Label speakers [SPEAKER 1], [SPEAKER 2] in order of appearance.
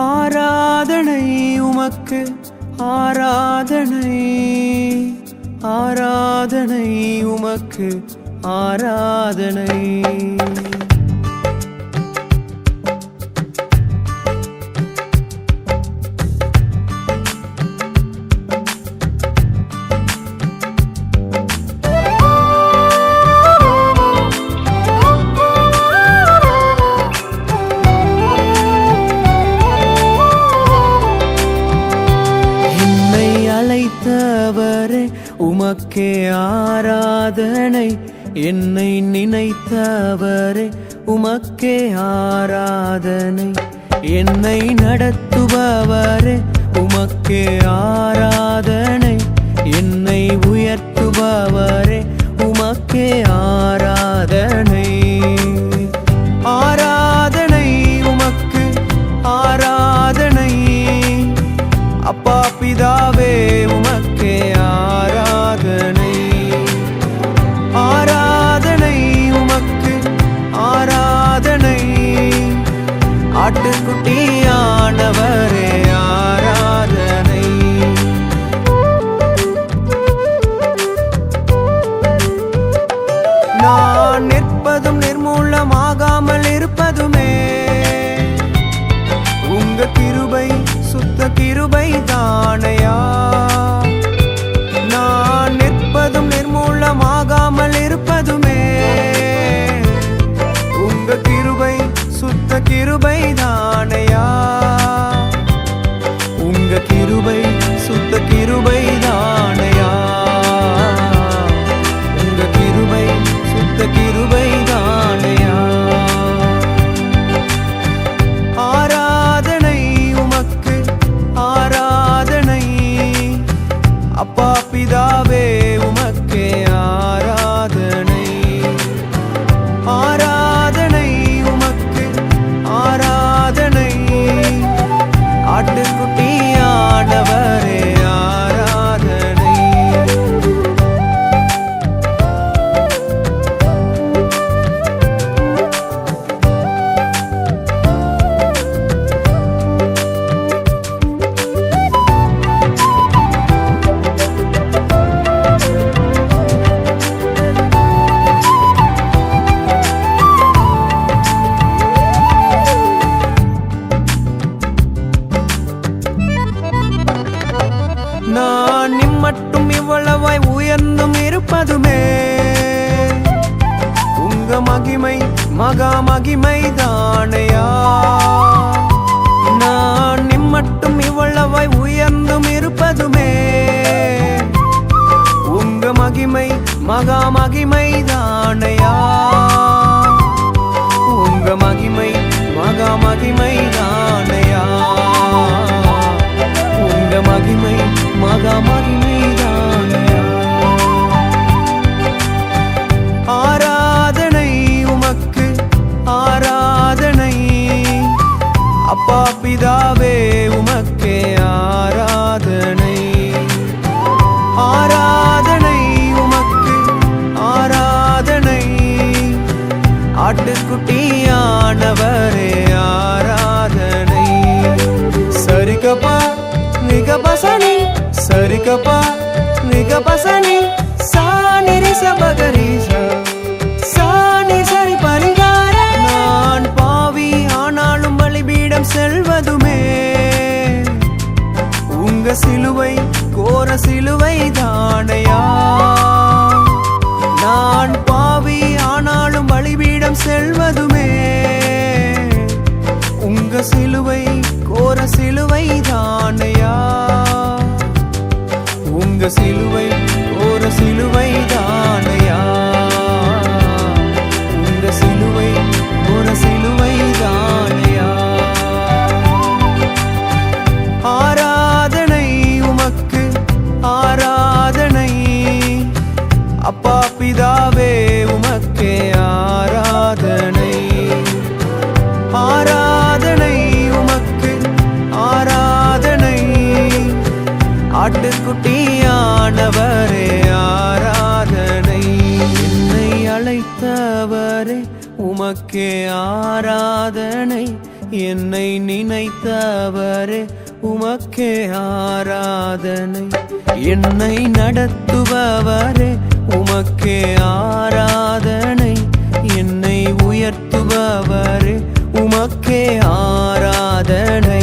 [SPEAKER 1] ஆராதனை உமக்கு ஆராதனை ஆராதனை உமக்கு ஆராதனை. ஆண்டவரே உமக்கே ஆராதனை. என்னை நினைத்தவரே உமக்கே ஆராதனை. என்னை நடத்துபவரே உமக்கே ஆராதனை. என்னை உயர்த்துபவரே உமக்கே ஆராதனை. மதுமே உங்க மகிமை மகா மகிமை தானையா அப்பா பிதாவே உமக்கே ஆராதனை. ஆராதனை உமக்கு ஆராதனை. ஆட்டுக்குட்டியானவரே ஆராதனை. சரிகப்பா நிகபசனி சரிகப்பா நிகபசனி. சானிரி சபகரீச சானி செல்வதுமே. உங்க சிலுவை கோர சிலுவை தானையா? நான் பாவி ஆனாலும் பலிபீடம் செல்வதுமே. உங்க சிலுவை கோர சிலுவை தானையா? உங்க சிலுவை கோர சிலுவை தான் ஆட்டுக்குட்டியானவரே ஆராதனை என்னை அழைத்தவரே உமக்கே ஆராதனை என்னை நினைத்தவரே உமக்கே ஆராதனை என்னை நடத்துபவரே உமக்கே ஆராதனை என்னை உயர்த்துபவரே உமக்கே ஆராதனை.